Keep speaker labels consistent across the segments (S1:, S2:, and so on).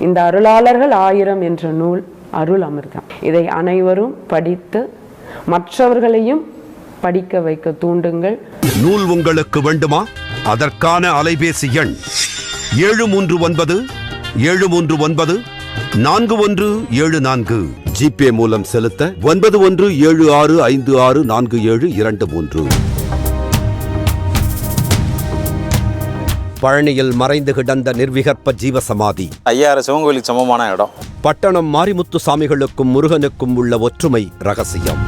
S1: இந்த அருளாளர்கள் ஆயிரம் என்ற நூல் அருள் அமிர்தம். இதை அனைவரும் படித்து மற்றவர்களையும் படிக்க வைக்க தூண்டுங்கள்.
S2: நூல் உங்களுக்கு வேண்டுமா? அதற்கான அலைபேசி எண் ஏழு மூன்று ஒன்பது ஏழு மூன்று ஒன்பது நான்கு ஒன்று ஏழு நான்கு. ஜிபே மூலம் செலுத்த ஒன்பது ஒன்று ஏழு ஆறு ஐந்து ஆறு நான்கு ஏழு இரண்டு மூன்று. பழனியில் மறைந்து கிடந்த நிர்விகற்ப ஜீவசமாதி.
S3: ஐயாயிரம் சிவன் கோயிலுக்கு சமமான இடம்.
S2: பட்டணம் மாரிமுத்து சாமிகளுக்கும் முருகனுக்கும் உள்ள ஒற்றுமை ரகசியம்.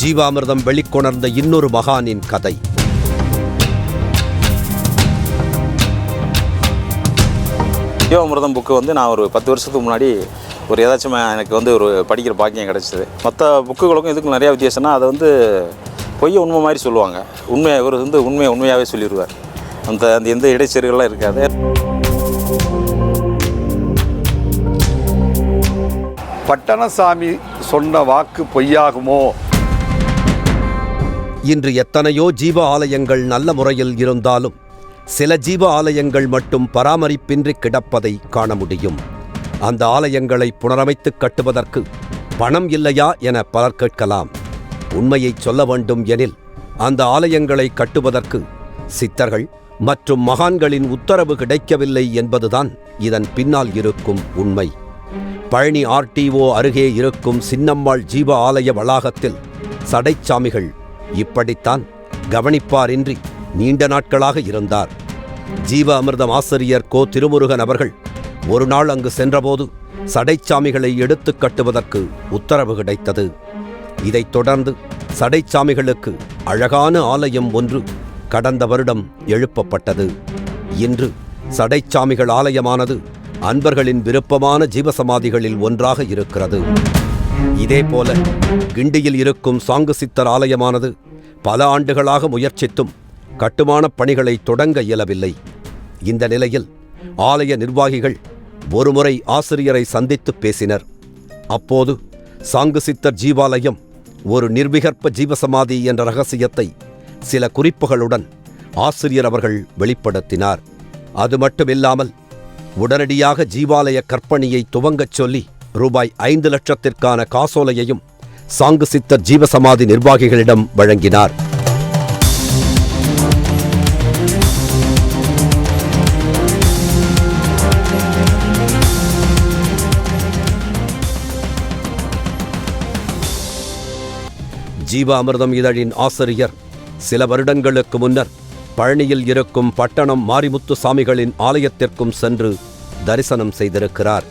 S2: ஜீவாமிர்தம் வெளிக்கொணர்ந்த இன்னொரு மகானின் கதை.
S3: ஜீவாமிர்தம் புக்கு வந்து நான் ஒரு பத்து வருஷத்துக்கு முன்னாடி ஒரு ஏதாச்சும் எனக்கு வந்து ஒரு படிக்கிற பாக்கியம் கிடச்சிது. மற்ற புக்குகளுக்கும் இதுக்கும் நிறையா வித்தியாசம்னா அதை வந்து பொய்யை உண்மை மாதிரி சொல்லுவாங்க. உண்மையை இவர் வந்து உண்மையை உண்மையாகவே சொல்லிடுவார் அந்த அந்த எந்த இடைச்செருகெல்லாம் இருக்காது.
S4: பட்டணசாமி சொன்ன வாக்கு பொய்யாகுமோ?
S2: இன்று எத்தனையோ ஜீவ ஆலயங்கள் நல்ல முறையில் இருந்தாலும் சில ஜீவ ஆலயங்கள் மட்டும் பராமரிப்பின்றி கிடப்பதை காண முடியும். அந்த ஆலயங்களை புனரமைத்து கட்டுவதற்கு பணம் இல்லையா என பலர் கேட்கலாம். உண்மையைச் சொல்ல வேண்டும் எனில் அந்த ஆலயங்களை கட்டுவதற்கு சித்தர்கள் மற்றும் மகான்களின் உத்தரவு கிடைக்கவில்லை என்பதுதான் இதன் பின்னால் இருக்கும் உண்மை. பழனி ஆர்டிஓ அருகே இருக்கும் சின்னம்மாள் ஜீவ ஆலய வளாகத்தில் சடைச்சாமிகள் இப்படித்தான் கவனிப்பாரின்றி நீண்ட நாட்களாக இருந்தார். ஜீவ அமிர்தம் ஆசிரியர் கோ. திருமுருகன் அவர்கள் ஒரு நாள் அங்கு சென்றபோது சடைச்சாமிகளை எடுத்துக் கட்டுவதற்கு உத்தரவு கிடைத்தது. இதைத் தொடர்ந்து சடைச்சாமிகளுக்கு அழகான ஆலயம் ஒன்று கடந்த வருடம் எழுப்பப்பட்டது. இன்று சடைச்சாமிகள் ஆலயமானது அன்பர்களின் விருப்பமான ஜீவசமாதிகளில் ஒன்றாக இருக்கிறது. இதேபோல கிண்டியில் இருக்கும் சாங்கு சித்தர் ஆலயமானது பல ஆண்டுகளாக முயற்சித்தும் கட்டுமானப் பணிகளை தொடங்க இயலவில்லை. இந்த நிலையில் ஆலய நிர்வாகிகள் ஒருமுறை ஆசிரியரை சந்தித்து பேசினர். அப்போது சாங்கு சித்தர் ஜீவாலயம் ஒரு நிர்விகற்ப ஜீவசமாதி என்ற ரகசியத்தை சில குறிப்புகளுடன் ஆசிரியர் அவர்கள் வெளிப்படுத்தினார். அது மட்டுமில்லாமல் உடனடியாக ஜீவாலய கற்பணியை துவங்கச் சொல்லி ரூபாய் ஐந்து லட்சத்திற்கான காசோலையையும் சாங்கு சித்தர் ஜீவசமாதி நிர்வாகிகளிடம் வழங்கினார். ஜீவாமிர்தம் இதழின் ஆசிரியர். சில வருடங்களுக்கு முன்னர் பழனியில் இருக்கும் பட்டணம் மாரிமுத்து சாமிகளின் ஆலயத்திற்கும் சென்று தரிசனம் செய்திருக்கிறார்.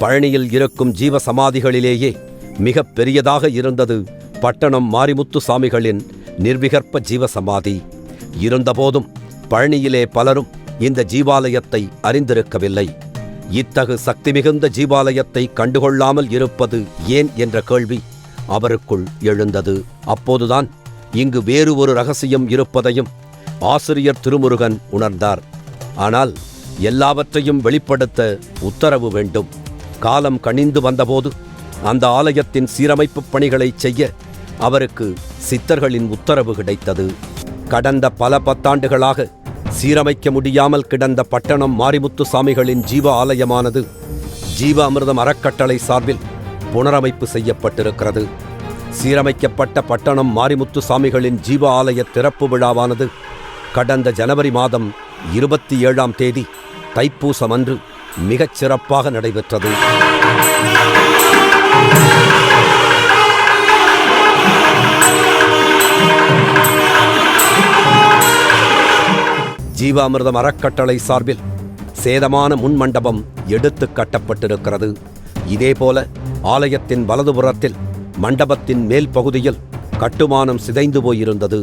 S2: பழனியில் இருக்கும் ஜீவ சமாதிகளிலேயே மிகப் பெரியதாக இருந்தது பட்டணம் மாரிமுத்து சாமிகளின் நிர்விகற்ப ஜீவ சமாதி இருந்தபோதும் பழனியிலே பலரும் இந்த ஜீவாலயத்தை அறிந்திருக்கவில்லை. இத்தகு சக்தி மிகுந்த ஜீவாலயத்தை கண்டுகொள்ளாமல் இருப்பது ஏன் என்ற கேள்வி அவருக்குள் எழுந்தது. அப்போதுதான் இங்கு வேறு ஒரு ரகசியம் இருப்பதையும் ஆசிரியர் திருமுருகன் உணர்ந்தார். ஆனால் எல்லாவற்றையும் வெளிப்படுத்த உத்தரவு வேண்டும். காலம் கணிந்து வந்தபோது அந்த ஆலயத்தின் சீரமைப்பு பணிகளைச் செய்ய அவருக்கு சித்தர்களின் உத்தரவு கிடைத்தது. கடந்த பல பத்தாண்டுகளாக சீரமைக்க முடியாமல் கிடந்த பட்டணம் மாரிமுத்து சாமிகளின் ஜீவ ஆலயமானது ஜீவ அமிர்தம் அறக்கட்டளை சார்பில் புனரமைப்பு செய்யப்பட்டிருக்கிறது. சீரமைக்கப்பட்ட பட்டணம் மாரிமுத்து சாமிகளின் ஜீவ ஆலய திறப்பு விழாவானது கடந்த ஜனவரி மாதம் இருபத்தி ஏழாம் தேதி தைப்பூசம் அன்று மிகச் சிறப்பாக நடைபெற்றது. ஜீவாமிர்தம் அறக்கட்டளை சார்பில் சேதமான முன்மண்டபம் எடுத்து கட்டப்பட்டிருக்கிறது. இதேபோல ஆலயத்தின் வலதுபுறத்தில் மண்டபத்தின் மேல் பகுதியில் கட்டுமானம் சிதைந்து போயிருந்தது.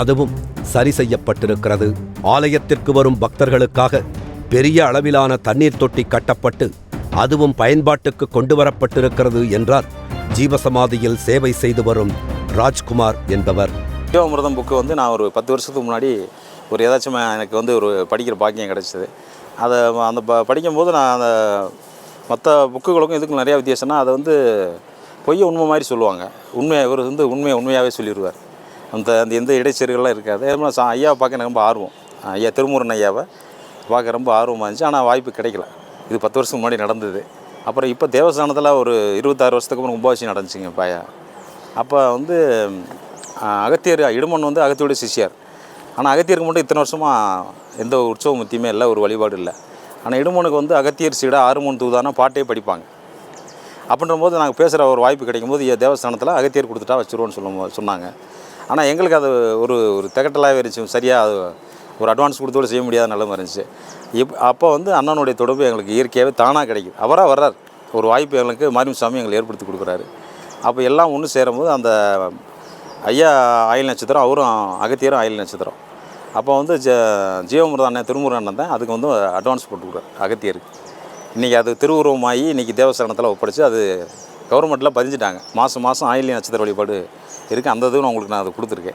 S2: அதுவும் சரி செய்யப்பட்டிருக்கிறது. ஆலயத்திற்கு வரும் பக்தர்களுக்காக பெரிய அளவிலான தண்ணீர் தொட்டி கட்டப்பட்டு அதுவும் பயன்பாட்டுக்கு கொண்டு வரப்பட்டிருக்கிறது என்றார் ஜீவசமாதியில் சேவை செய்து வரும் ராஜ்குமார் என்பவர்.
S3: ஜீவாமிர்தம் புக்கு வந்து நான் ஒரு பத்து வருஷத்துக்கு முன்னாடி ஒரு ஏதாச்சும் எனக்கு வந்து ஒரு படிக்கிற பாக்கியம் கிடச்சிது. அதை அந்த ப படிக்கும்போது நான் அந்த மற்ற புக்குகளுக்கும் இதுக்கும் நிறையா வித்தியாசம்னா அதை வந்து பொய்யை உண்மை மாதிரி சொல்லுவாங்க. உண்மையை இவர் வந்து உண்மையை உண்மையாகவே சொல்லிடுவார் அந்த அந்த எந்த இடைச்செருகெல்லாம் இருக்காது. அதே மாதிரி சா ஐயாவை பார்க்க எனக்கு ரொம்ப ஆர்வம். ஐயா திருமுருகன் ஐயாவை பார்க்க ரொம்ப ஆர்வமாக இருந்துச்சு. ஆனால் வாய்ப்பு கிடைக்கல. இது பத்து வருஷம் முன்னாடி நடந்தது. அப்புறம் இப்போ தேவஸ்தானத்தில் ஒரு இருபத்தாறு வருஷத்துக்கு அப்புறம் கும்பாபிஷேகம் நடந்துச்சுங்க பாயா அப்போ வந்து அகத்தியர் இடுமன் வந்து அகத்தியோட சிஷியார். ஆனால் அகத்தியருக்கு மட்டும் இத்தனை வருஷமாக எந்த உற்சவ முத்தியுமே இல்லை ஒரு வழிபாடு இல்லை. ஆனால் இடுமனுக்கு வந்து அகத்தியர் சீடா ஆறுமூன் தூதானா பாட்டே படிப்பாங்க. அப்படின்ற போது நாங்கள் பேசுகிற ஒரு வாய்ப்பு கிடைக்கும் போது தேவஸ்தானத்தில் அகத்தியர் கொடுத்துட்டா வச்சுருவோன்னு சொல்லும் சொன்னாங்க. ஆனால் எங்களுக்கு அது ஒரு ஒரு திகட்டலாகவே இருந்துச்சு. சரியாக அது ஒரு அட்வான்ஸ் கொடுத்தோடு செய்ய முடியாத நிலைமை இருந்துச்சு. இப் அப்போ வந்து அண்ணனுடைய தொடர்பு எங்களுக்கு இயற்கையாகவே தானாக கிடைக்குது. அவராக வர்றார். ஒரு வாய்ப்பு எங்களுக்கு மாரியம் சாமி எங்களுக்கு ஏற்படுத்தி கொடுக்குறாரு. அப்போ எல்லாம் ஒன்று சேரும்போது அந்த ஐயா ஆயில் நட்சத்திரம் அவரும் அகத்தியரும் ஆயில் நட்சத்திரம். அப்போ வந்து ஜ ஜீவமுருதன் அண்ணன் திருமுருகன் அண்ணன் தான் அதுக்கு வந்து அட்வான்ஸ் போட்டு அகத்தியருக்கு. இன்றைக்கி அது திருவுருவமாகி இன்றைக்கி தேவஸ்தானத்தில் ஒப்படைச்சு அது கவர்மெண்ட்டில் பதிஞ்சிட்டாங்க. மாதம் மாதம் ஆயிலி நட்சத்திர வழிபாடு இருக்குது அந்த இதுவும் உங்களுக்கு நான் அது கொடுத்துருக்கேன்.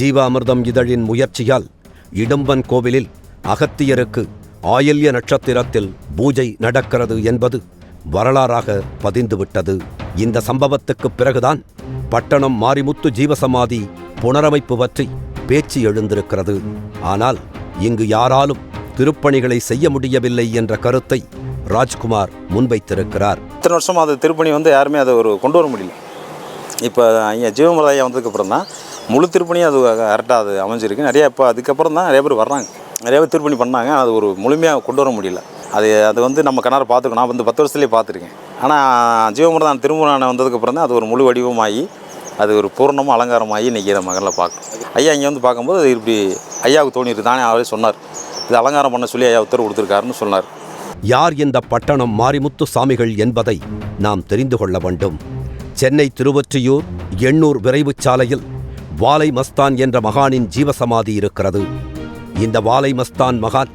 S2: ஜீவாமிர்தம் இதழின் முயற்சியால் இடும்பன் கோவிலில் அகத்தியருக்கு ஆயில்ய நட்சத்திரத்தில் பூஜை நடக்கிறது என்பது வரலாறாக பதிந்துவிட்டது. இந்த சம்பவத்துக்குப் பிறகுதான் பட்டணம் மாரிமுத்து ஜீவசமாதி புனரமைப்பு பற்றி பேச்சு எழுந்திருக்கிறது. ஆனால் இங்கு யாராலும் திருப்பணிகளை செய்ய முடியவில்லை என்ற கருத்தை ராஜ்குமார் முன்வைத்திருக்கிறார்.
S3: இத்தனை வருஷமாக அது திருப்பணி வந்து யாருமே அதை ஒரு கொண்டு வர முடியல. இப்போ ஐயா ஜீவமுருதன் வந்ததுக்கப்புறம் தான் முழு திருப்பணியும் அது கரெக்டாக அது அமைஞ்சிருக்கு. நிறையா இப்போ அதுக்கப்புறம் தான் நிறைய பேர் வர்றாங்க. நிறைய பேர் திருப்பணி பண்ணாங்க. அது ஒரு முழுமையாக கொண்டு வர முடியல. அது அது வந்து நம்ம கிணறு பார்த்துக்கணும். நான் வந்து பத்து வருஷத்துலேயே பார்த்துருக்கேன். ஆனால் ஜீவமிரதான் திருமணம் வந்ததுக்கப்புறம் தான் அது ஒரு முழு வடிவமாகி அது ஒரு பூர்ணமாக அலங்காரமாகி இன்றைக்கி நம்ம மகளில் பார்க்கணும். ஐயா இங்கே வந்து பார்க்கும்போது அது இப்படி ஐயாவுக்கு தோணிருக்கு தானே அவரே சொன்னார். இது அலங்காரம் பண்ண சொல்லி ஐயா உத்தரவு கொடுத்துருக்காருன்னு சொன்னார்.
S2: யார் இந்த பட்டணம் மாரிமுத்து சாமிகள் என்பதை நாம் தெரிந்து கொள்ள வேண்டும். சென்னை திருவொற்றியூர் எண்ணூர் விரைவுச் சாலையில் வாலை மஸ்தான் என்ற மகானின் ஜீவசமாதி இருக்கிறது. இந்த வாலை மஸ்தான் மகான்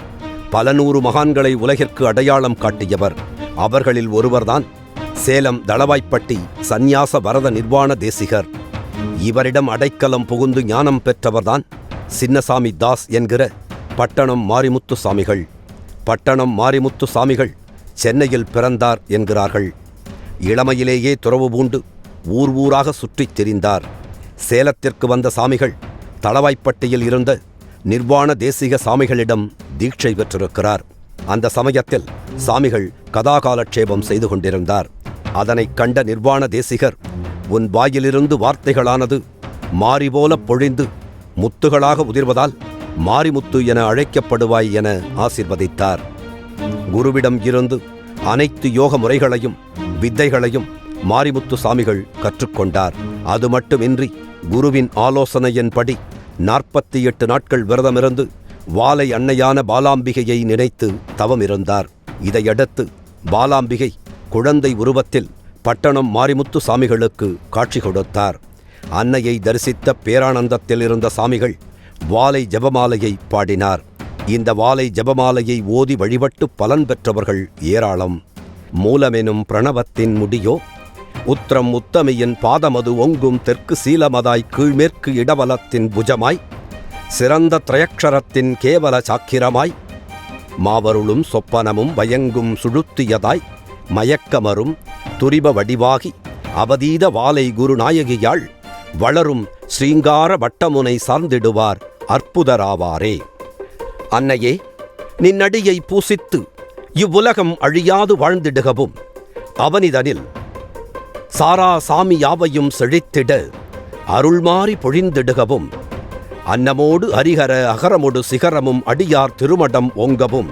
S2: பல நூறு மகான்களை உலகிற்கு அடையாளம் காட்டியவர். அவர்களில் ஒருவர்தான் சேலம் தளவாய்ப்பட்டி சந்நியாச வரத நிர்வாண தேசிகர். இவரிடம் அடைக்கலம் புகுந்து ஞானம் பெற்றவர்தான் சின்னசாமி தாஸ் என்கிற பட்டணம் மாரிமுத்து சாமிகள். பட்டணம் மாரிமுத்து சாமிகள் சென்னையில் பிறந்தார் என்கிறார்கள். இளமையிலேயே துறவு பூண்டு ஊர் ஊராக சுற்றித் திரிந்தார். சேலத்திற்கு வந்த சாமிகள் தளவாய்ப்பட்டியில் இருந்த நிர்வாண தேசிக சாமிகளிடம் தீட்சை பெற்றிருக்கிறார். அந்த சமயத்தில் சாமிகள் கதாகாலட்சேபம் செய்து கொண்டிருந்தார். அதனைக் கண்ட நிர்வாண தேசிகர் உன் வாயிலிருந்து வார்த்தைகளானது மாறி போல பொழிந்து முத்துகளாக உதிர்வதால் மாரிமுத்து என அழைக்கப்படுவாய் என ஆசிர்வதித்தார். குருவிடம் இருந்து அனைத்து யோக முறைகளையும் வித்தைகளையும் மாரிமுத்து சாமிகள் கற்றுக்கொண்டார். அது மட்டுமின்றி குருவின் ஆலோசனையின்படி நாற்பத்தி எட்டு நாட்கள் விரதமிருந்து வாலை அன்னையான பாலாம்பிகையை நினைத்து தவமிருந்தார். இதையடுத்து பாலாம்பிகை குழந்தை உருவத்தில் பட்டணம் மாரிமுத்து சாமிகளுக்கு காட்சி கொடுத்தார். அன்னையை தரிசித்த பேரானந்தத்தில் இருந்த சாமிகள் வாலை ஜபமாலையை பாடினார். இந்த வாலை ஜெபமாலையை ஓதி வழிபட்டு பலன் பெற்றவர்கள் ஏராளம். மூலமெனும் பிரணவத்தின் முடியோ? உத்திரம் உத்தமியின் பாதமது ஒங்கும் தெற்கு சீலமதாய் கீழ்மேற்கு இடவலத்தின் புஜமாய்? சிறந்த திரையக்ஷரத்தின் கேவல சாக்கிரமாய்? மாவருளும் சொப்பனமும் பயங்கும் சுழுத்தியதாய்? மயக்கமரும் துரிப வடிவாகி அவதீத வாலை குருநாயகியாள் வளரும் ஸ்ரீங்கார வட்டமுனை சார்ந்திடுவார் அற்புதராவாரே. அன்னையே நின்னடியை பூசித்து இவ்வுலகம் அழியாது வாழ்ந்திடுகவும். அவனிதனில் சாரா சாமி யாவையும் செழித்திட அருள்மாறி பொழிந்திடுகவும். அன்னமோடு அரிகர அகரமொடு சிகரமும் அடியார் திருமடம் ஓங்கவும்.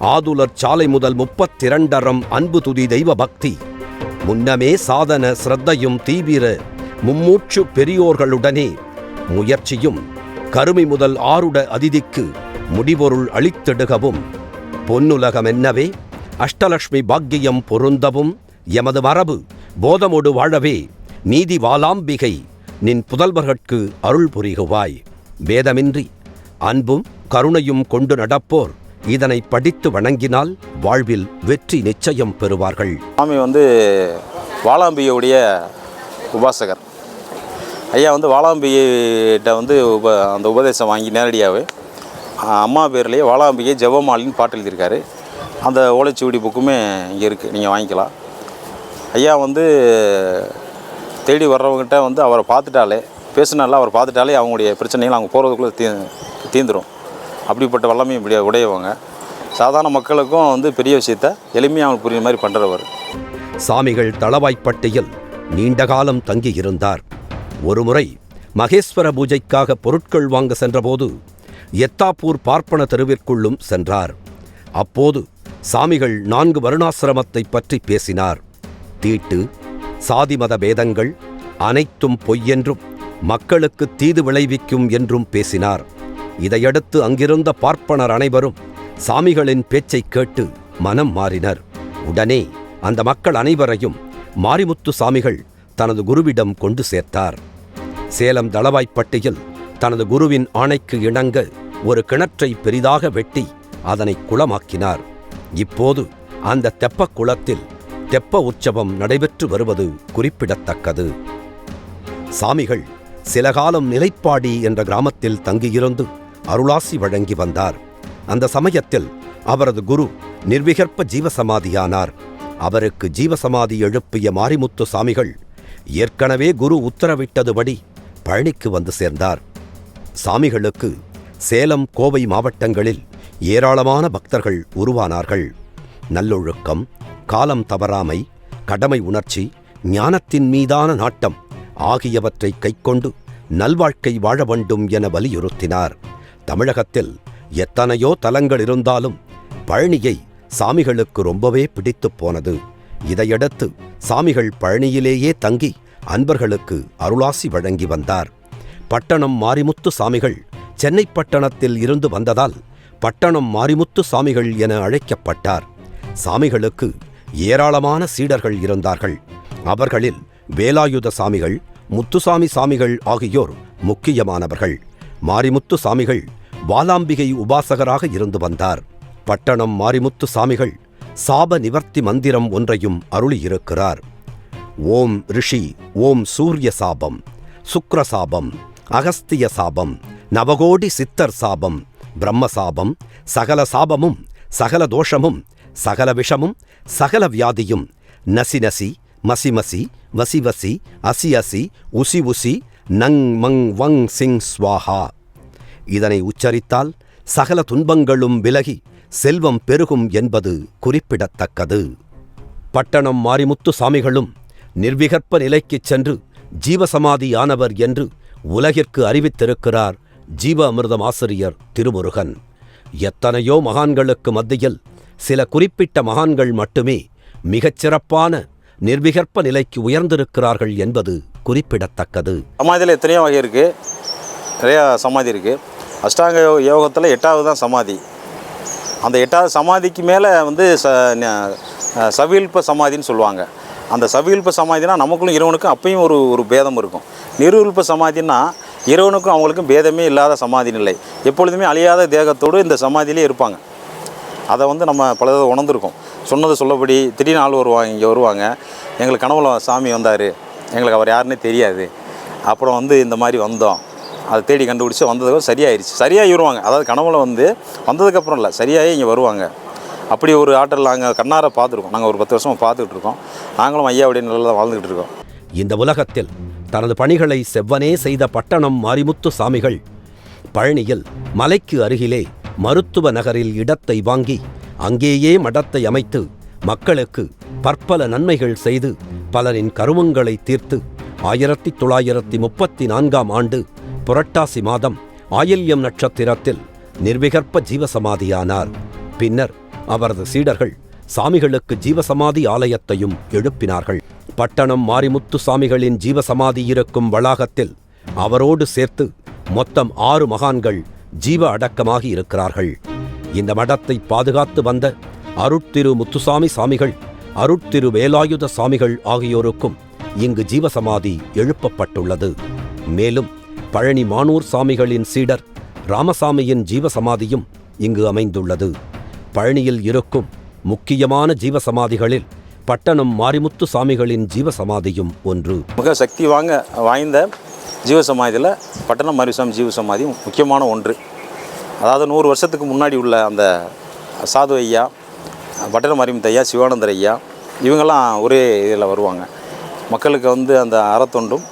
S2: ஆதுலர் சாலை முதல் முப்பத்திரண்டரம் அன்பு துதி தெய்வ பக்தி. முன்னமே சாதன சிரத்தையும் தீவிர மும்மூச்சு பெரியோர்களுடனே முயற்சியும் கருமி முதல் ஆருட அதிதிக்கு முடிபொருள் அளித்திடுகவும். பொன்னுலகமென்னவே அஷ்டலக்ஷ்மி பாக்கியம் பொருந்தவும். எமது மரபு போதமொடு வாழவே. நீதி வாலாம்பிகை நின் புதல்வர்கட்கு அருள் புரிகுவாய். வேதமின்றி அன்பும் கருணையும் கொண்டு நடப்போர். இதனை படித்து வணங்கினால் வாழ்வில் வெற்றி நிச்சயம் பெறுவார்கள்.
S3: சுவாமி வந்து வாளாம்பிகையுடைய உபாசகர். ஐயா வந்து வாளாம்பிகைகிட்ட வந்து உப அந்த உபதேசம் வாங்கி நேரடியாகவே அம்மா பேர்லேயே வாளாம்பிகை ஜெபமாலின்னு பாட்டு எழுதியிருக்காரு. அந்த ஓலைச்சுவடி புக்குமே இங்கே இருக்குது நீங்கள் வாங்கிக்கலாம். ஐயா வந்து தேடி வர்றவங்ககிட்ட வந்து அவரை பார்த்துட்டாலே பேசினால அவரை பார்த்துட்டாலே அவங்களுடைய பிரச்சனைகள் அவங்க போகிறதுக்குள்ளே தீ தீந்துடும் அப்படிப்பட்ட வல்லமையும் இப்படி உடையவங்க. சாதாரண மக்களுக்கும் வந்து பெரிய விஷயத்த எளிமையாக அவங்க புரியுற மாதிரி பண்ணுறவர்
S2: சாமிகள் தளவாய்ப்பட்டியில் நீண்ட காலம் தங்கியிருந்தார் ஒருமுறை மகேஸ்வர பூஜைக்காக பொருட்கள் வாங்க சென்றபோது எத்தாப்பூர் பார்ப்பன தெருவிற்குள்ளும் சென்றார். அப்போது சாமிகள் நான்கு வருணாசிரமத்தை பற்றி பேசினார். தீட்டு சாதி மத பேதங்கள் அனைத்தும் பொய்யென்றும் மக்களுக்கு தீது விளைவிக்கும் என்றும் பேசினார். இதையடுத்து அங்கிருந்த பார்ப்பனர் அனைவரும் சாமிகளின் பேச்சைக் கேட்டு மனம் மாறினர். உடனே அந்த மக்கள் அனைவரையும் மாரிமுத்து சாமிகள் தனது குருவிடம் கொண்டு சேர்த்தார். சேலம் தளவாய்ப்பட்டியில் தனது குருவின் ஆணைக்கு இணங்க ஒரு கிணற்றை பெரிதாக வெட்டி அதனை குளமாக்கினார். இப்போது அந்த தெப்பக் குளத்தில் தெப்ப உற்சவம் நடைபெற்று வருவது குறிப்பிடத்தக்கது. சாமிகள் சில காலம் நிலைப்பாடி என்ற கிராமத்தில் தங்கியிருந்து அருளாசி வழங்கி வந்தார். அந்த சமயத்தில் அவரது குரு நிர்விகற்ப ஜீவசமாதியானார். அவருக்கு ஜீவசமாதி எழுப்பிய மாரிமுத்து சாமிகள் ஏற்கனவே குரு உத்தரவிட்டதுபடி பழனிக்கு வந்து சேர்ந்தார். சாமிகளுக்கு சேலம் கோவை மாவட்டங்களில் ஏராளமான பக்தர்கள் உருவானார்கள். நல்லொழுக்கம் காலம் தவறாமை கடமை உணர்ச்சி ஞானத்தின் மீதான நாட்டம் ஆகியவற்றை கைக்கொண்டு நல்வாழ்க்கை வாழ வேண்டும் என வலியுறுத்தினார். தமிழகத்தில் எத்தனையோ தலங்கள் இருந்தாலும் பழனியை சாமிகளுக்கு ரொம்பவே பிடித்துப் போனது. இதையடுத்து சாமிகள் பழனியிலேயே தங்கி அன்பர்களுக்கு அருளாசி வழங்கி வந்தார். பட்டணம் மாரிமுத்து சாமிகள் சென்னை பட்டணத்தில் இருந்து வந்ததால் பட்டணம் மாரிமுத்து சாமிகள் என அழைக்கப்பட்டார். சாமிகளுக்கு ஏராளமான சீடர்கள் இருந்தார்கள். அவர்களில் வேலாயுத சாமிகள் முத்துசாமி சாமிகள் ஆகியோர் முக்கியமானவர்கள். மாரிமுத்து சாமிகள் வாலாம்பிகை உபாசகராக இருந்து வந்தார். பட்டணம் மாரிமுத்து சாமிகள் சாப நிவர்த்தி மந்திரம் ஒன்றையும் அருளியிருக்கிறார். ஓம் ரிஷி ஓம் சூரிய சாபம் சுக்ர சாபம் அகஸ்திய சாபம் நவகோடி சித்தர் சாபம் பிரம்ம சாபம் சகல சாபமும் சகல தோஷமும் சகல விஷமும் சகல வியாதியும் நசி நசி மசி மசி வசி வசி அசி அசி உசி உசி நங் மங் வங் சிங் ஸ்வாஹா. இதனை உச்சரித்தால் சகல துன்பங்களும் விலகி செல்வம் பெருகும் என்பது குறிப்பிடத்தக்கது. பட்டணம் மாரிமுத்து சாமிகளும் நிர்விகற்ப நிலைக்குச் சென்று ஜீவசமாதியானவர் என்று உலகிற்கு அறிவித்திருக்கிறார் ஜீவ அமிர்தம் ஆசிரியர் திருமுருகன். எத்தனையோ மகான்களுக்கு மத்தியில் சில குறிப்பிட்ட மகான்கள் மட்டுமே மிகச்சிறப்பான நிர்விகற்ப நிலைக்கு உயர்ந்திருக்கிறார்கள் என்பது குறிப்பிடத்தக்கது.
S3: சமாதியில் எத்தனையோ வகை இருக்குது நிறையா சமாதி இருக்குது அஷ்டாங்க யோகத்தில் எட்டாவது தான் சமாதி. அந்த எட்டாவது சமாதிக்கு மேலே வந்து ச சவில்ப சமாதின்னு சொல்லுவாங்க. அந்த சவில்ப சமாதினா நமக்குள்ளும் இறைவனுக்கும் அப்பயும் ஒரு ஒரு பேதம் இருக்கும். நிருவில்ப சமாதின்னா இறைவனுக்கும் அவங்களுக்கும் பேதமே இல்லாத சமாதி நிலை. எப்பொழுதுமே அழியாத தேகத்தோடு இந்த சமாதியிலே இருப்பாங்க. அதை வந்து நம்ம பல தடவை உணர்ந்திருக்கோம். சொன்னது சொல்லபடி திடீர்னு ஆள் வருவாங்க இங்கே வருவாங்க. எங்களுக்கு கனவுல சாமி வந்தார். எங்களுக்கு அவர் யாருன்னே தெரியாது. அப்புறம் வந்து இந்த மாதிரி வந்தோம். அதை தேடி கண்டுபிடிச்சி வந்ததுக்கு சரியாயிருச்சு. சரியாகி வருவாங்க. அதாவது கனவுல வந்து வந்ததுக்கப்புறம் இல்லை சரியாகி இங்கே வருவாங்க. அப்படி ஒரு ஆற்றல் நாங்கள் கண்ணார பார்த்துருக்கோம். நாங்கள் ஒரு பத்து வருஷமாக பார்த்துக்கிட்டு இருக்கோம். நாங்களும் ஐயா அப்படியே நல்லா தான் வாழ்ந்துக்கிட்டு இருக்கோம்.
S2: இந்த உலகத்தில் தனது பணிகளை செவ்வனே செய்த பட்டணம் மாரிமுத்து சாமிகள் பழனியில் மலைக்கு அருகிலே மருத்துவ நகரில் இடத்தை வாங்கி அங்கேயே மடத்தை அமைத்து மக்களுக்கு பற்பல நன்மைகள் செய்து பலரின் கருமங்களை தீர்த்து ஆயிரத்தி தொள்ளாயிரத்தி முப்பத்தி நான்காம் ஆண்டு புரட்டாசி மாதம் ஆயில்யம் நட்சத்திரத்தில் நிர்விகற்ப ஜீவசமாதியானார். பின்னர் அவரது சீடர்கள் சாமிகளுக்கு ஜீவசமாதி ஆலயத்தையும் எழுப்பினார்கள். பட்டணம் மாரிமுத்து சாமிகளின் ஜீவசமாதி இருக்கும் வளாகத்தில் அவரோடு சேர்த்து மொத்தம் ஆறு மகான்கள் ஜீவ அடக்கமாகி இருக்கிறார்கள். இந்த மடத்தை பாதுகாத்து வந்த அருட்திரு முத்துசாமி சாமிகள் அருட்திரு வேலாயுத சாமிகள் ஆகியோருக்கும் இங்கு ஜீவசமாதி எழுப்பப்பட்டுள்ளது. மேலும் பழனி மானூர் சாமிகளின் சீடர் ராமசாமியின் ஜீவசமாதியும் இங்கு அமைந்துள்ளது. பழனியில் இருக்கும் முக்கியமான ஜீவசமாதிகளில் பட்டணம் மாரிமுத்து சாமிகளின் ஜீவசமாதியும் ஒன்று.
S3: மிக சக்தி வாங்க வாய்ந்த ஜீவசமாதியில் பட்டணம் மாரிசாமி ஜீவசமாதி முக்கியமான ஒன்று. அதாவது நூறு வருஷத்துக்கு முன்னாடி உள்ள அந்த சாது ஐயா பட்டணம் மாரிமுத்து ஐயா சிவானந்தர் ஐயா இவங்கெல்லாம் ஒரே இதில் வருவாங்க. மக்களுக்கு வந்து அந்த அறத்தொண்டும்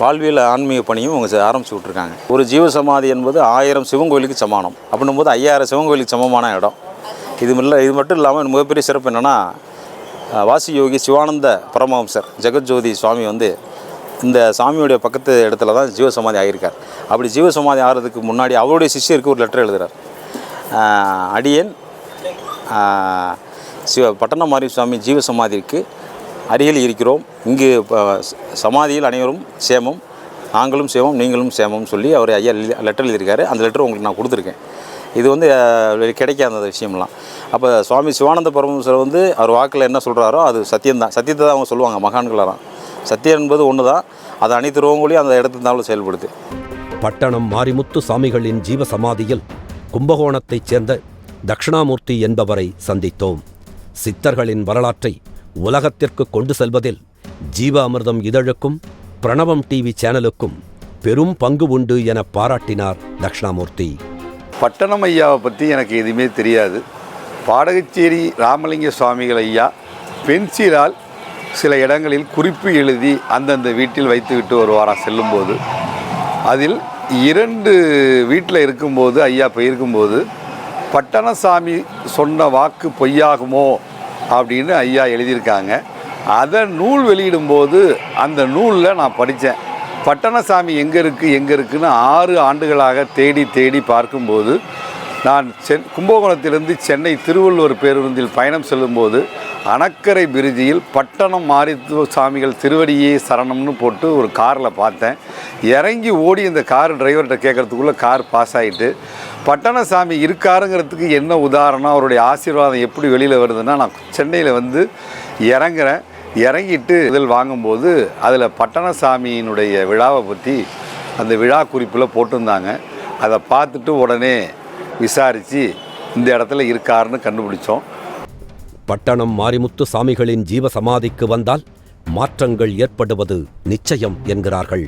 S3: வாழ்வியல் ஆன்மீக பணியும் அவங்க ஆரம்பிச்சு விட்ருக்காங்க ஒரு ஜீவசமாதி என்பது ஆயிரம் சிவன் கோயிலுக்கு சமானம். அப்படின்னும் போது ஐயாயிரம் சிவன் கோயிலுக்கு சமமான இடம். இது இல்லை இது மட்டும் இல்லாமல் மிகப்பெரிய சிறப்பு என்னென்னா வாசி யோகி சிவானந்த பரமஹம்சர் ஜெகஜோதி சுவாமி வந்து இந்த சாமியுடைய பக்கத்து இடத்துல தான் ஜீவசமாதி ஆகியிருக்கார். அப்படி ஜீவசமாதி ஆகிறதுக்கு முன்னாடி அவருடைய சிஷ்யருக்கு ஒரு லெட்டர் எழுதுறார். அடியன் அடியேன் சிவ பட்டணமாரி சுவாமி ஜீவசமாதிக்கு அருகில் இருக்கிறோம். இங்கு சமாதியில் அனைவரும் சேமம். நாங்களும் சேமம் நீங்களும் சேமம் சொல்லி அவர் ஐயா லெட்டர் எழுதியிருக்காரு. அந்த லெட்டர் உங்களுக்கு நான் கொடுத்துருக்கேன். இது வந்து கிடைக்காத அந்த விஷயம்லாம். அப்போ சுவாமி சிவானந்த பரமேஸ்வரர் வந்து அவர் வாக்கில் என்ன சொல்கிறாரோ அது சத்தியம்தான் சத்தியத்தை தான் அவங்க சொல்லுவாங்க மகான்களாம் சத்தியம் என்பது ஒன்று தான். அது அனைத்து ரோகங்களையும் அந்த இடத்துல செயல்படுது.
S2: பட்டணம் மாரிமுத்து சாமிகளின் ஜீவசமாதியில் கும்பகோணத்தைச் சேர்ந்த தக்ஷணாமூர்த்தி என்பவரை சந்தித்தோம். சித்தர்களின் வரலாற்றை உலகத்திற்கு கொண்டு செல்வதில் ஜீவாமிர்தம் இதழுக்கும் பிரணவம் டிவி சேனலுக்கும் பெரும் பங்கு உண்டு என பாராட்டினார் தக்ஷணாமூர்த்தி
S4: பட்டணம் ஐயாவை பற்றி எனக்கு எதுவுமே தெரியாது. பாடகச்சேரி ராமலிங்க சுவாமிகள் ஐயா பென்சிலால் சில இடங்களில் குறிப்பு எழுதி அந்தந்த வீட்டில் வைத்துவிட்டு வருவாராம் செல்லும்போது. அதில் இரண்டு வீட்டில் இருக்கும்போது ஐயா போயிருக்கும்போது பட்டணசாமி சொன்ன வாக்கு பொய்யாகுமோ அப்படின்னு ஐயா எழுதியிருக்காங்க. அதை நூல் வெளியிடும்போது அந்த நூலில் நான் படித்தேன். பட்டணசாமி எங்கே இருக்குது எங்கே இருக்குன்னு ஆறு ஆண்டுகளாக தேடி தேடி பார்க்கும்போது நான் சென் கும்பகோணத்திலிருந்து சென்னை திருவள்ளுவர் பேருந்தில் பயணம் செல்லும்போது அணக்கரை பிரிட்ஜில் பட்டணம் மாரித்துவ சாமிகள் திருவடியே சரணம்னு போட்டு ஒரு காரில் பார்த்தேன். இறங்கி ஓடி இந்த கார் டிரைவர்கிட்ட கேட்குறதுக்குள்ளே கார் பாஸ் ஆகிட்டு பட்டணசாமி இருக்காருங்கிறதுக்கு என்ன உதாரணம் அவருடைய ஆசீர்வாதம் எப்படி வெளியில் வருதுன்னா நான் சென்னையில் வந்து இறங்குறேன். இறங்கிட்டு இதில் வாங்கும்போது அதில் பட்டணசாமியினுடைய விழாவை பற்றி அந்த விழா குறிப்பில் போட்டிருந்தாங்க. அதை பார்த்துட்டு உடனே விசாரித்து இந்த இடத்துல இருக்காருன்னு கண்டுபிடிச்சோம்.
S2: பட்டணம் மாரிமுத்து சாமிகளின் ஜீவசமாதிக்கு வந்தால் மாற்றங்கள் ஏற்படுவது நிச்சயம் என்கிறார்கள்.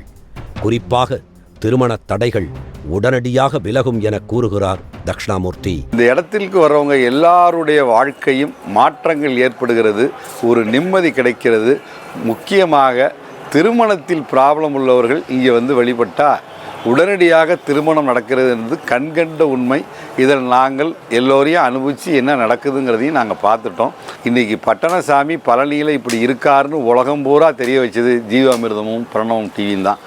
S2: குறிப்பாக திருமண தடைகள் உடனடியாக விலகும் என கூறுகிறார் தக்ஷணாமூர்த்தி.
S4: இந்த இடத்திற்கு வர்றவங்க எல்லாருடைய வாழ்க்கையும் மாற்றங்கள் ஏற்படுகிறது ஒரு நிம்மதி கிடைக்கிறது. முக்கியமாக திருமணத்தில் ப்ராப்ளம் உள்ளவர்கள் இங்கே வந்து வழிபட்டால் உடனடியாக திருமணம் நடக்கிறது என்பது கண்கண்ட உண்மை. இதில் நாங்கள் எல்லோரையும் அனுபவித்து என்ன நடக்குதுங்கிறதையும் நாங்கள் பார்த்துட்டோம். இன்றைக்கி பட்டணசாமி பழனியில் இப்படி இருக்காருன்னு உலகம் பூரா தெரிய வச்சது ஜீவாமிர்தமும் பிரணவம் டிவியும் தான்.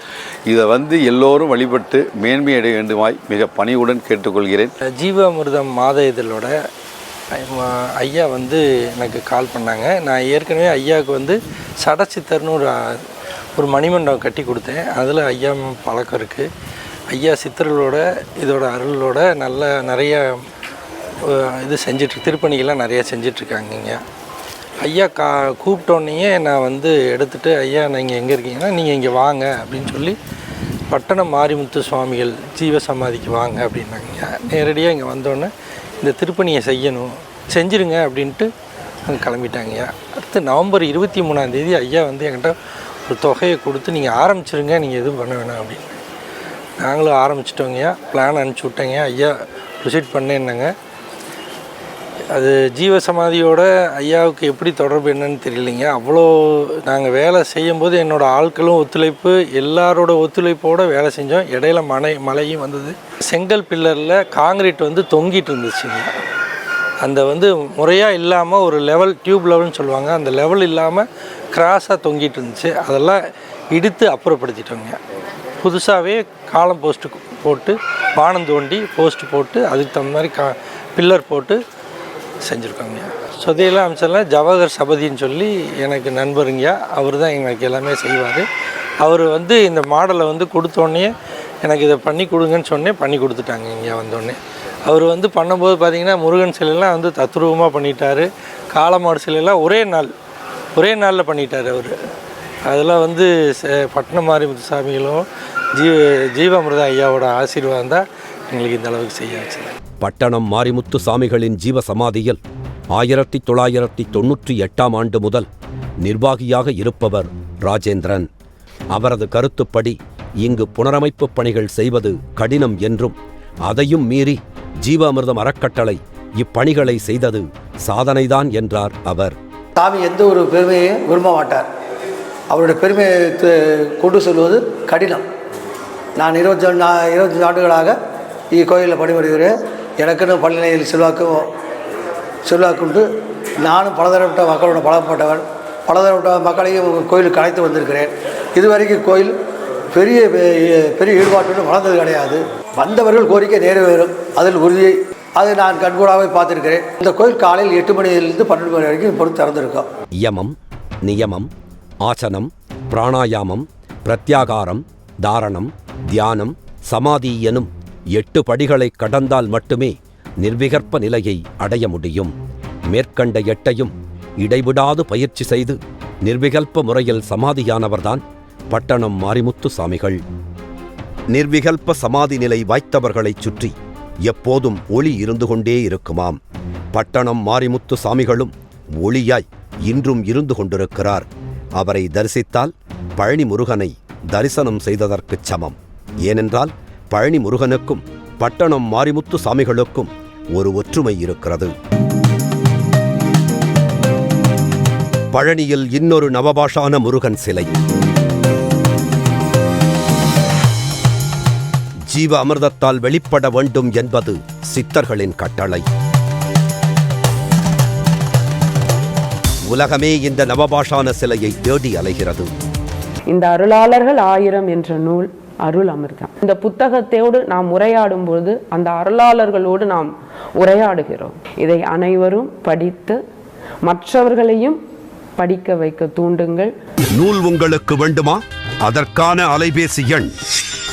S4: இதை வந்து எல்லோரும் வழிபட்டு மேன்மை அடைய வேண்டுமாய் மிக பணிவுடன் கேட்டுக்கொள்கிறேன்.
S5: ஜீவாமிர்தம் மாத இதழோட ஐயா வந்து எனக்கு கால் பண்ணாங்க. நான் ஏற்கனவே ஐயாவுக்கு வந்து சடச்சித்தர்னு ஒரு ஒரு மணிமண்டபம் கட்டி கொடுத்தேன். அதில் ஐயா பழக்கம் இருக்குது ஐயா சித்தர்களோட இதோட அருளோட நல்ல நிறைய இது செஞ்சிட்ருக்கு திருப்பணிகள்லாம் நிறையா செஞ்சிட்ருக்காங்க இங்கே. ஐயா கா கூப்பிட்டோன்னே நான் வந்து எடுத்துகிட்டு ஐயா நீங்கள் எங்கே இருக்கீங்கன்னா நீங்கள் இங்கே வாங்க அப்படின்னு சொல்லி பட்டணம் மாரிமுத்து சுவாமிகள் ஜீவ சமாதிக்கு வாங்க அப்படின்னாங்க நேரடியாக இங்கே வந்தோடனே இந்த திருப்பணியை செய்யணும் செஞ்சிருங்க அப்படின்ட்டு அங்கே கிளம்பிட்டாங்கய்யா அடுத்து நவம்பர் இருபத்தி மூணாந்தேதி ஐயா வந்து என்கிட்ட ஒரு தொகையை கொடுத்து நீங்கள் ஆரம்பிச்சிருங்க நீங்கள் எதுவும் பண்ண வேணாம் அப்படின்னு நாங்களும் ஆரம்பிச்சிட்டோங்கய்யா. பிளான் அனுப்பிச்சி விட்டேங்க ஐயா ப்ரொசீட் பண்ணேன்னாங்க. அது ஜீவ சமாதியோட ஐயாவுக்கு எப்படி தொடர்பு என்னன்னு தெரியலைங்க அவ்வளோ நாங்கள் வேலை செய்யும்போது என்னோடய ஆட்களும் ஒத்துழைப்பு எல்லாரோட ஒத்துழைப்போட வேலை செஞ்சோம். இடையில மழை மழையும் வந்தது. செங்கல் பில்லரில் காங்கிரீட் வந்து தொங்கிட்டு இருந்துச்சுங்க அந்த வந்து முறையாக இல்லாமல் ஒரு லெவல் டியூப் லெவல்னு சொல்லுவாங்க. அந்த லெவல் இல்லாமல் கிராஸாக தொங்கிட்டு இருந்துச்சு. அதெல்லாம் இடித்து அப்புறப்படுத்திட்டோங்க. புதுசாகவே காலம் போஸ்ட்டு போட்டு வானம் தோண்டி போஸ்ட்டு போட்டு அதுக்கு தகுந்த மாதிரி கா பில்லர் போட்டு செஞ்சுருக்கோங்க. சொதையெல்லாம் அமைச்சரில் ஜவஹர் சபதின்னு சொல்லி எனக்கு நண்பருங்க. அவர் தான் எங்களுக்கு எல்லாமே செய்வார். அவர் வந்து இந்த மாடலை வந்து கொடுத்தோடனே எனக்கு இதை பண்ணி கொடுங்கன்னு சொன்னே பண்ணி கொடுத்துட்டாங்க இங்கே வந்தோடனே. அவர் வந்து பண்ணும்போது பார்த்தீங்கன்னா முருகன் சிலையெல்லாம் வந்து தத்ரூபமாக பண்ணிட்டார். காலமாடு சிலையெல்லாம் ஒரே நாள் ஒரே நாளில் பண்ணிட்டார் அவர். அதெல்லாம் வந்து ச- மாரிமுத்து சாமிகளும் ஜீவ ஜீவாமிர்த ஐயாவோட ஆசீர்வாதம் தான் எங்களுக்கு இந்த அளவுக்கு செய்ய வச்சது
S2: பட்டணம் மாரிமுத்து சாமிகளின் ஜீவ சமாதியில் ஆயிரத்தி தொள்ளாயிரத்தி தொன்னூற்றி எட்டாம் ஆண்டு முதல் நிர்வாகியாக இருப்பவர் ராஜேந்திரன். அவரது கருத்துப்படி இங்கு புனரமைப்பு பணிகள் செய்வது கடினம் என்றும் அதையும் மீறி ஜீவாமிர்தம் அறக்கட்டளை இப்பணிகளை செய்தது சாதனைதான் என்றார் அவர்.
S6: சாமி எந்த ஒரு பெருமையையும் விரும்ப மாட்டார். அவருடைய பெருமையை கொண்டு செல்வது கடினம். நான் இருபத்தி நா இருபத்தஞ்சு ஆண்டுகளாக இக்கோயிலில் பணிபுரிகிறேன். எனக்குன்னு பள்ளிநிலையில் செல்வாக்கும் செல்வாக்குண்டு நானும் பலதரப்பட்ட மக்களோட பலப்பட்டவன் பலதரப்பட்ட மக்களையும் கோயிலுக்கு அழைத்து வந்திருக்கிறேன். இதுவரைக்கும் கோயில் பெரிய பெரிய ஈடுபாட்டுடன் வளர்ந்தது கிடையாது. வந்தவர்கள் கோரிக்கை நிறைவேறும். அதில் உறுதியை அதை நான் கண்கூடாகவே பார்த்துருக்கிறேன். இந்த கோயில் காலையில் எட்டு மணியிலிருந்து பன்னெண்டு மணி வரைக்கும் பொறுத்து திறந்திருக்கோம்.
S2: யமம் நியமம் ஆசனம் பிராணாயாமம் பிரத்யாகாரம் தாரணம் தியானம் சமாதி எனும் எட்டு படிகளை கடந்தால் மட்டுமே நிர்விகற்ப நிலையை அடைய முடியும். மேற்கண்ட எட்டையும் இடைவிடாது பயிற்சி செய்து நிர்விகல்ப முறையில் சமாதியானவர்தான் பட்டணம் மாரிமுத்து சாமிகள். நிர்விகல்ப சமாதி நிலை வாய்த்தவர்களைச் சுற்றி எப்போதும் ஒளி இருந்து கொண்டே இருக்குமாம். பட்டணம் மாரிமுத்து சாமிகளும் ஒளியாய் இன்றும் இருந்து கொண்டிருக்கிறார். அவரை தரிசித்தால் பழனி முருகனை தரிசனம் செய்ததற்குச் சமம். ஏனென்றால் பழனி முருகனுக்கும் பட்டணம் மாரிமுத்து சாமிகளுக்கும் ஒரு ஒற்றுமை இருக்கிறது. பழனியில் இன்னொரு நவபாஷான முருகன் சிலை. ஜீவ அமிர்தத்தால் வெளிப்பட வேண்டும் என்பது சித்தர்களின் கட்டளை. உலகமே இந்த நவபாஷான சிலையை தேடி அலைகிறது.
S1: இந்த அருளாளர்கள் ஆயிரம் என்ற நூல் அருள் அமிர்தம். இந்த புத்தகத்தோடு நாம் உரையாடும் பொழுது அந்த அருளாளர்களோடு நாம் உரையாடுகிறோம். இதை அனைவரும் படித்து மற்றவர்களையும் படிக்க வைக்க தூண்டுங்கள்.
S2: நூல் உங்களுக்கு வேண்டுமா? அதற்கான அலைபேசி எண்